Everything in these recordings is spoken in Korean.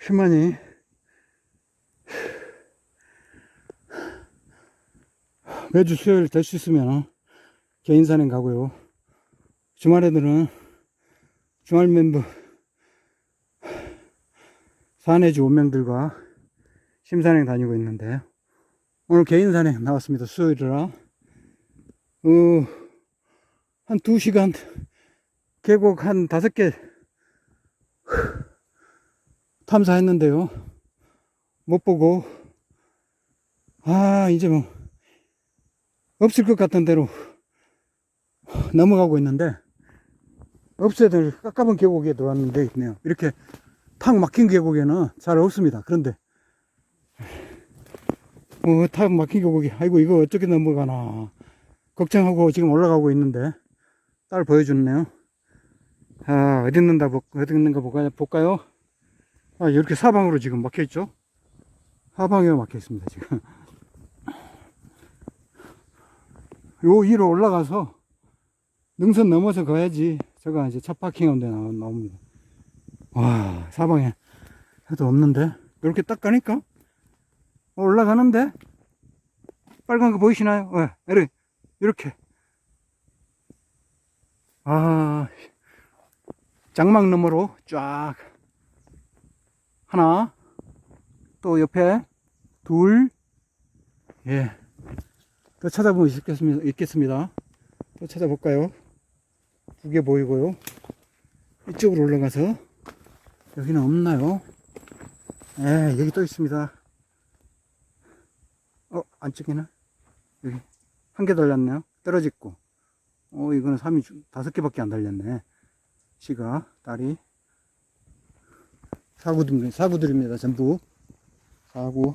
휴만이 매주 수요일 될 수 있으면 개인 산행 가고요. 주말에들은 주말 멤버 사내주 원명들과 심산행 다니고 있는데 오늘 개인 산행 나왔습니다. 수요일이라 어, 한 2시간 계곡 한 5개 탐사했는데요. 못 보고 아 이제 뭐 없을 것 같은 대로 넘어가고 있는데 없어야 될 깝깝한 계곡에 들어왔는데 있네요. 이렇게 탁 막힌 계곡에는 잘 없습니다. 그런데 어, 탁 막힌 계곡이 아이고 이거 어떻게 넘어가나 걱정하고 지금 올라가고 있는데 딸 보여줬네요. 아 어디 있는가 볼- 어디 있는가 볼까요? 아 이렇게 사방으로 지금 막혀 있죠? 사방에 막혀 있습니다 지금. 요 위로 올라가서 능선 넘어서 가야지 제가 이제 차 파킹한 데 나옵니다. 와 사방에 해도 없는데 이렇게 딱 가니까 어, 올라가는데 빨간 거 보이시나요? 네, 이렇게 이렇게 아 장막 너머로 쫙 하나 또 옆에 둘 예. 또 찾아보면 있겠습니다. 또 찾아볼까요? 두 개 보이고요. 이쪽으로 올라가서 여기는 없나요? 예, 여기 또 있습니다. 어, 안쪽에는 여기 한 개 달렸네요. 떨어졌고. 어, 이거는 3이 다섯 개밖에 안 달렸네. 시가 딸이 사구들 사구들입니다. 전부 사구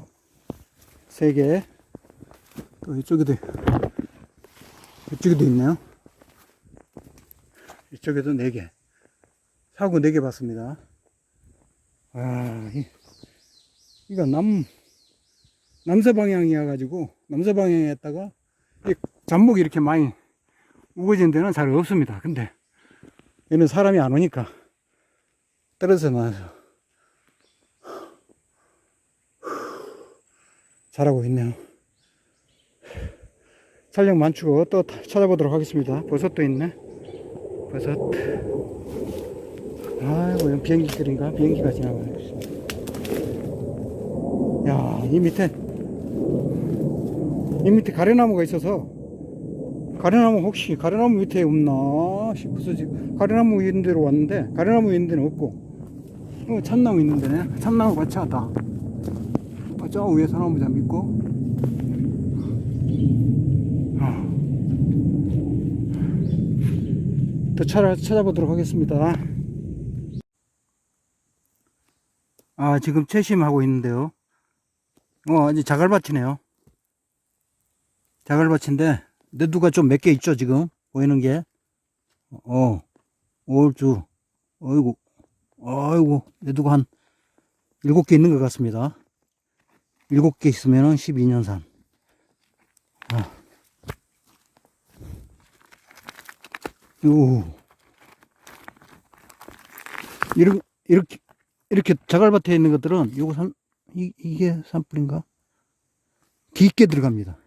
세 개. 또 이쪽에도 이쪽에도 있네요. 이쪽에도 네 개. 사구 네 개 봤습니다. 아, 이, 이거 남 남서 방향이어 가지고 남서 방향에 했다가 이 잡목이 이렇게 많이 우거진 데는 잘 없습니다. 근데 얘는 사람이 안 오니까 떨어져 나와서 잘하고 있네요. 촬영 만추고 또 찾아보도록 하겠습니다. 버섯도 있네. 버섯. 아이고, 여기 비행기들인가? 비행기가 지나가고 있습니다. 야, 이 밑에, 이 밑에 가래나무가 있어서, 가래나무 혹시, 가래나무 밑에 없나 싶어서 지금, 가래나무 있는 데로 왔는데, 가래나무 있는 데는 없고, 어, 참나무 있는 데네. 참나무 같이 하다. 어, 저 위에 소나무 잠 있고, 또 찾아, 찾아보도록 하겠습니다. 아, 지금 채심하고 있는데요. 어, 이제 자갈밭이네요. 자갈밭인데, 내두가 좀 몇 개 있죠, 지금? 보이는 게. 어, 올주. 어이구, 어이구, 내두가 한 일곱 개 있는 것 같습니다. 일곱 개 있으면은 12년산. 아. 요. 이렇게, 이렇게, 이렇게 자갈밭에 있는 것들은 요거 산, 이, 이게 산불인가? 깊게 들어갑니다.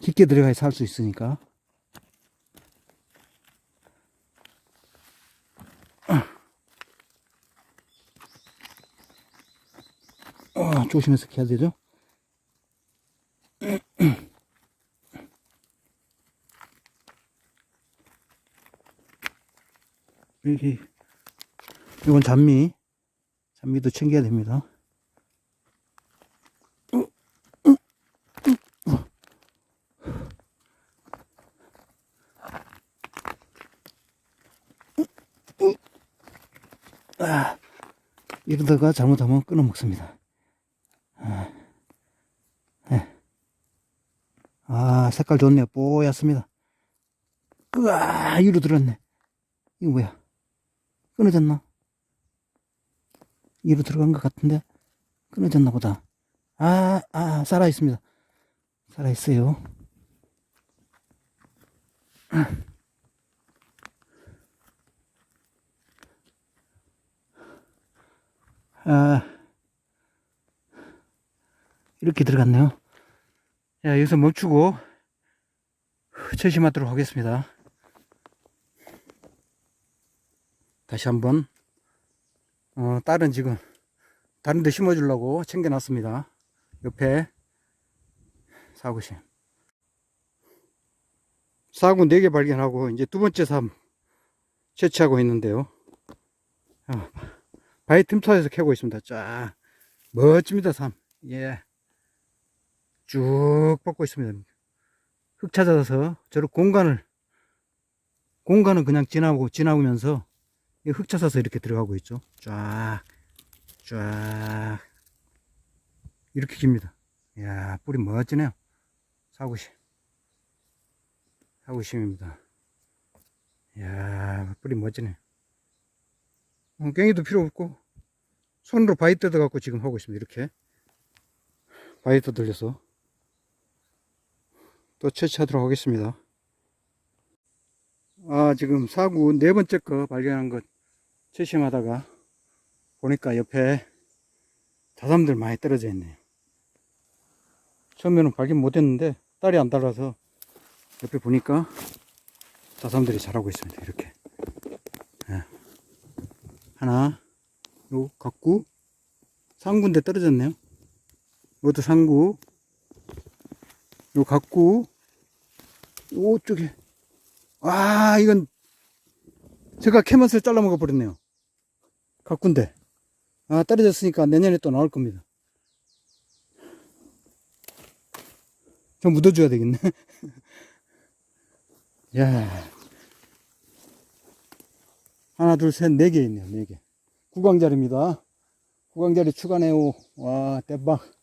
깊게 들어가야 살 수 있으니까. 아, 조심해서 해야 되죠? 여기, 이건 잔미. 잔미도 챙겨야 됩니다. 아, 이러다가 잘못하면 끊어 먹습니다. 아, 네. 아, 색깔 좋네요. 뽀얗습니다. 으아, 이로 들었네. 이거 뭐야? 끊어졌나? 이로 들어간 것 같은데? 끊어졌나 보다. 아, 아, 살아 있습니다. 살아 있어요. 아, 이렇게 들어갔네요. 자, 여기서 멈추고 채심하도록 하겠습니다. 다시 한번 어, 딸은 지금 다른 데 심어주려고 챙겨놨습니다. 옆에 사구심. 사구 4개 발견하고 이제 두 번째 삶 채취하고 있는데요. 어, 바위 틈사이에서 캐고 있습니다. 쫙 멋집니다 삶. 예. 쭉 뻗고 있습니다. 흙 찾아서 저런 공간을 공간은 그냥 지나고 지나오면서 이흙 찾아서 이렇게 들어가고 있죠. 쫙, 쫙 이렇게 깁니다. 이야 뿌리 멋지네요. 사구심, 사구심입니다. 이야 뿌리 멋지네. 어, 깽이도 필요 없고 손으로 바위 뜯어 갖고 지금 하고 있습니다. 이렇게 바위 뜯어려서 또 채취하도록 하겠습니다. 아, 지금 사구 네 번째 거 발견한 것 채심하다가 보니까 옆에 자삼들 많이 떨어져 있네요. 처음에는 발견 못 했는데 딸이 안 달아서 옆에 보니까 자삼들이 자라고 있습니다. 이렇게. 예. 하나, 요, 각구, 상구인데 떨어졌네요. 이것도 상구, 요 각구, 요쪽에, 와, 이건 제가 캐면서 잘라 먹어 버렸네요. 각군데. 아, 떨어졌으니까 내년에 또 나올 겁니다. 좀 묻어줘야 되겠네. 야 하나, 둘, 셋, 네 개 있네요. 네 개. 구광자리입니다. 구광자리 추가네요. 와, 대박.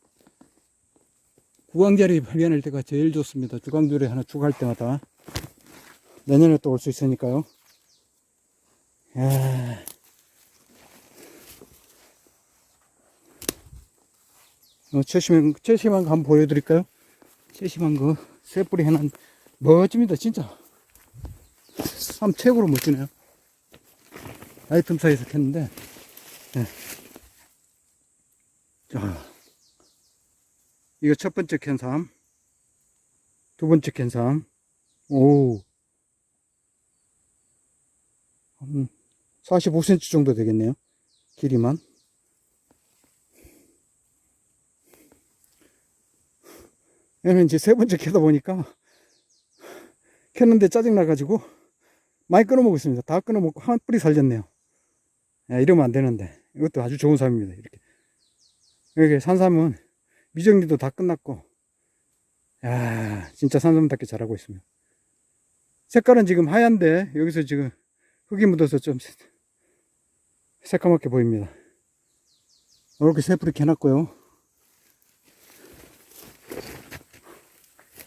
구광자리 발견할 때가 제일 좋습니다. 주광자리 하나 추가할 때마다. 내년에 또 올 수 있으니까요. 야. 어, 채심한, 채심한 거 한번 보여드릴까요? 채심한 거, 새 뿌리 해놓은, 멋집니다, 진짜. 참 최고로 멋지네요. 아이템 사이에서 캤는데, 네. 자, 이거 첫 번째 캔 삶, 두 번째 캔 삶, 오, 한 45cm 정도 되겠네요. 길이만. 얘는 이제 세 번째 캐다 보니까 캐는데 짜증나가지고 많이 끊어먹고 있습니다. 다 끊어먹고 한 뿌리 살렸네요. 야, 이러면 안 되는데. 이것도 아주 좋은 삶입니다. 이렇게. 여기 산삼은 미정리도 다 끝났고, 야 진짜 산삼답게 자라고 있습니다. 색깔은 지금 하얀데, 여기서 지금 흙이 묻어서 좀 새까맣게 보입니다. 이렇게 새 뿌리 캐놨고요.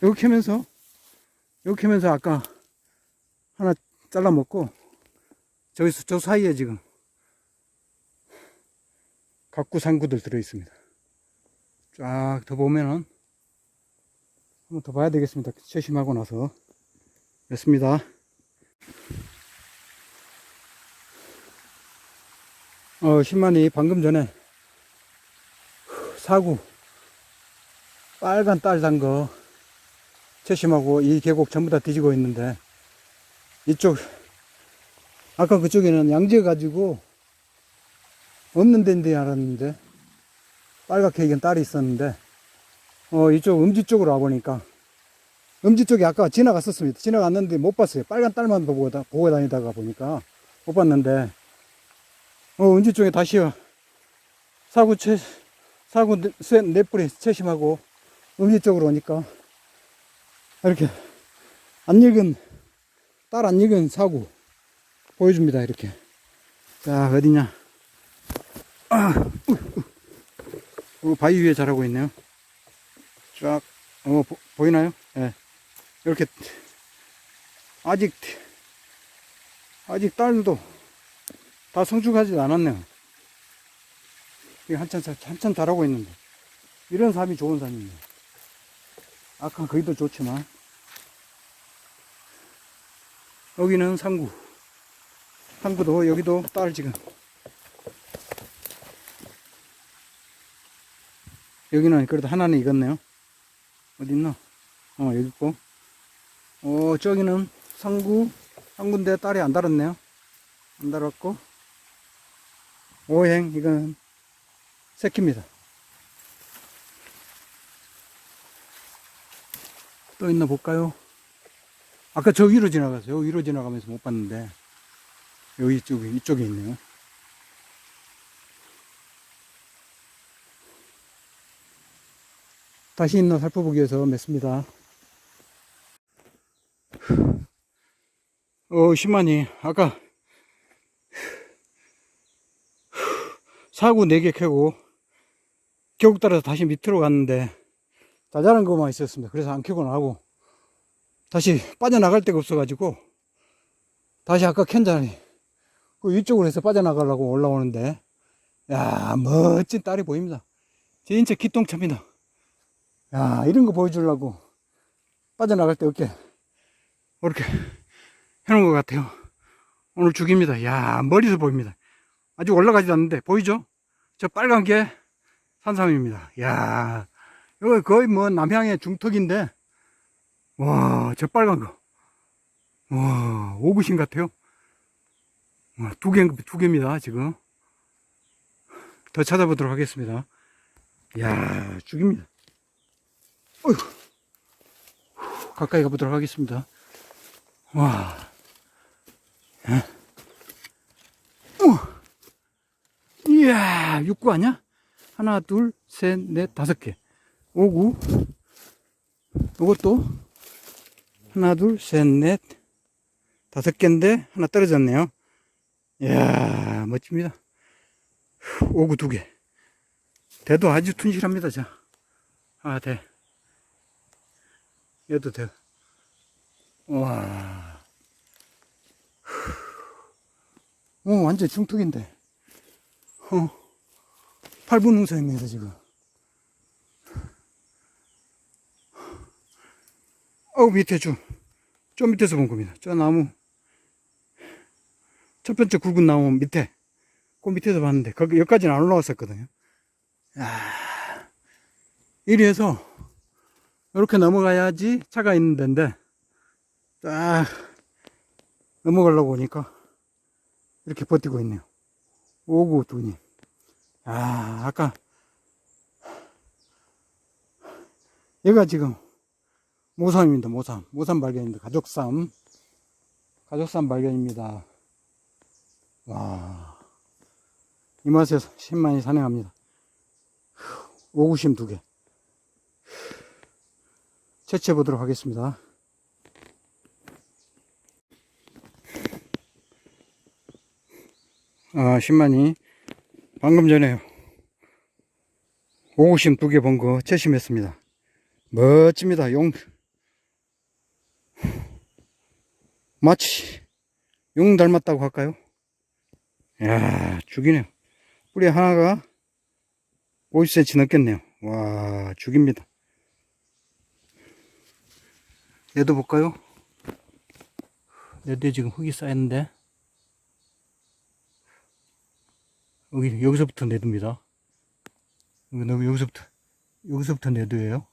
여기 캐면서, 여기 캐면서 아까 하나 잘라 먹고, 저기서 저 사이에 지금 각구 상구들 들어 있습니다. 쫙 더 보면은, 한번 더 봐야 되겠습니다. 채심하고 나서. 됐습니다. 어, 신만이 방금 전에 사구 빨간 딸 단 거 채심하고 이 계곡 전부 다 뒤지고 있는데 이쪽 아까 그쪽에는 양지어 가지고 없는 데인 데 알았는데 빨갛게 이건 딸이 있었는데 어 이쪽 음지 쪽으로 와보니까 음지 쪽에 아까 지나갔었습니다 지나갔는데 못 봤어요 빨간 딸만 보고, 다, 보고 다니다가 보니까 못 봤는데 어, 은지 쪽에 다시 사구 채, 사구 셋, 네 뿌리 채심하고 음지 쪽으로 오니까 이렇게 안 익은, 딸 안 익은 사구 보여줍니다. 이렇게. 자, 어디냐. 아, 우, 우. 어, 바위 위에 자라고 있네요. 쫙, 어, 보, 보이나요? 예. 네. 이렇게, 아직, 아직 딸도 다 성숙하지 않았네요. 이게 한참, 한참 자라고 있는데. 이런 삶이 좋은 삶입니다. 아까 거기도 좋지만. 여기는 상구. 상구도, 여기도 딸 지금. 여기는 그래도 하나는 익었네요. 어디 있나? 어, 여기 있고. 어, 저기는 상구, 한 군데 딸이 안 달았네요. 안 달았고. 오행, 이건 새끼입니다. 또 있나 볼까요? 아까 저 위로 지나갔어요. 위로 지나가면서 못 봤는데. 여기 이쪽에, 이쪽에 있네요. 다시 있나 살펴보기 위해서 맸습니다. 어, 심하니, 아까, 사구 4개 캐고, 계곡 따라서 다시 밑으로 갔는데, 자잘한 것만 있었습니다. 그래서 안 캐고 나가고, 다시 빠져나갈 데가 없어가지고, 다시 아까 캔 자리, 그 위쪽으로 해서 빠져나가려고 올라오는데, 야, 멋진 딸이 보입니다. 진짜 기똥차입니다. 야, 이런 거 보여주려고 빠져나갈 때 어깨 이렇게 해놓은 것 같아요. 오늘 죽입니다. 야, 머리서 보입니다. 아직 올라가지도 않는데, 보이죠? 저 빨간 게 산삼입니다. 야, 이거 거의 뭐 남향의 중턱인데, 와, 저 빨간 거. 와, 오브신 같아요. 와, 두 개, 두 개입니다, 지금. 더 찾아보도록 하겠습니다. 야, 죽입니다. 후, 가까이 가보도록 하겠습니다. 와. 예. 우와. 이야, 육구 아니야? 하나, 둘, 셋, 넷, 다섯 개. 오구. 요것도 하나, 둘, 셋, 넷, 다섯 개인데 하나 떨어졌네요. 이야, 멋집니다. 오구 두 개. 대도 아주 튼실합니다, 자. 아, 대. 얘도 돼. 와. 오, 완전 중턱인데. 어. 8분 홍사입니다, 지금. 어, 밑에 좀, 좀 밑에서 본 겁니다. 저 나무. 첫 번째 굵은 나무 밑에. 그 밑에서 봤는데, 거기, 여기까지는 안 올라왔었거든요. 야 이래서, 이렇게 넘어가야지 차가 있는 데인데 딱 넘어가려고 보니까 이렇게 버티고 있네요. 오구 두님. 아, 아까 얘가 지금 모삼입니다. 모삼. 모삼 발견입니다. 가족삼. 가족삼 발견입니다. 와. 이 맛에 10만이 산행합니다. 오구심 두 개. 채취해 보도록 하겠습니다. 아, 10만이 방금 전에 오구심 두 개 본 거 채심했습니다. 멋집니다. 용 마치 용 닮았다고 할까요? 야 죽이네요. 뿌리 하나가 50cm 넘겠네요. 와 죽입니다. 얘도 볼까요? 얘도 지금 흙이 쌓였는데 여기 여기서부터 내두입니다. 여기 여기서부터 여기서부터 내두예요.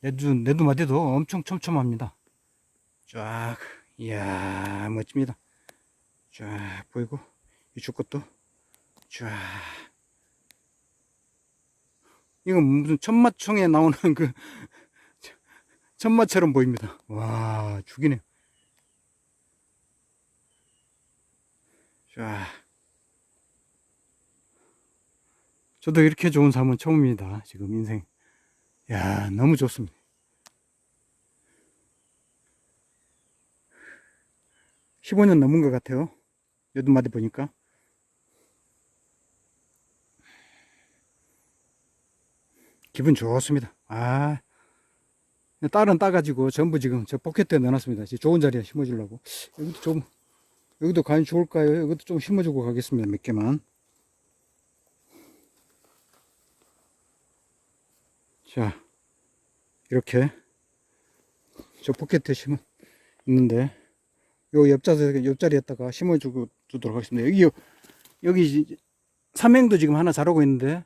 내두 내두 마디도 엄청 촘촘합니다. 쫙 이야 멋집니다. 쫙 보이고 이쪽 것도 쫙 이건 무슨 천마총에 나오는 그 천마처럼 보입니다. 와 죽이네. 자, 저도 이렇게 좋은 삶은 처음입니다. 지금 인생. 야 너무 좋습니다. (15년) 넘은 것 같아요 여든 마디 보니까 기분 좋습니다. 아, 딸은 따가지고 전부 지금 저 포켓에 넣어놨습니다. 좋은 자리에 심어주려고. 여기도 좀, 여기도 과연 좋을까요? 여기도 좀 심어주고 가겠습니다. 몇 개만. 자, 이렇게 저 포켓에 심어 있는데, 요 옆자리, 옆자리에다가 심어주고 두도록 하겠습니다. 여기, 여기 삼행도 지금 하나 자라고 있는데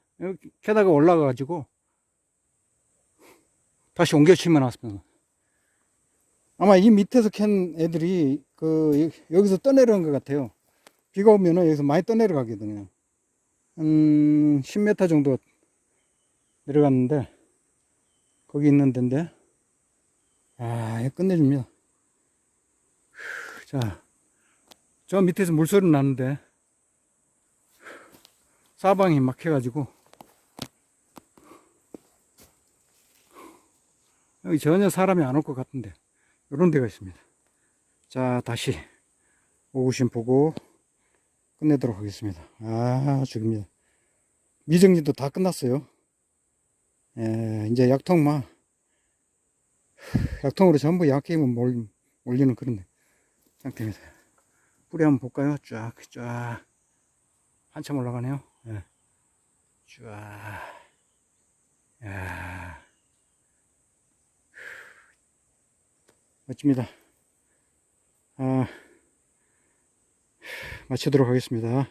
게다가 올라가가지고 다시 옮겨 치면 왔습니다. 아마 이 밑에서 캔 애들이 그 여기서 떠내려온 것 같아요. 비가 오면은 여기서 많이 떠내려가거든요. 한 10m 정도 내려갔는데 거기 있는 데인데 아, 끝내줍니다. 자, 저 밑에서 물소리 나는데 사방이 막혀가지고 여기 전혀 사람이 안 올 것 같은데 이런 데가 있습니다. 자, 다시 오구심 보고 끝내도록 하겠습니다. 아, 죽입니다. 미정리도 다 끝났어요. 예, 이제 약통만 약통으로 전부 몰, 올리는 그런 상태입니다. 뿌리 한번 볼까요? 쫙, 쫙. 한참 올라가네요. 예. 쫙. 야. 멋집니다. 아, 마치도록 하겠습니다.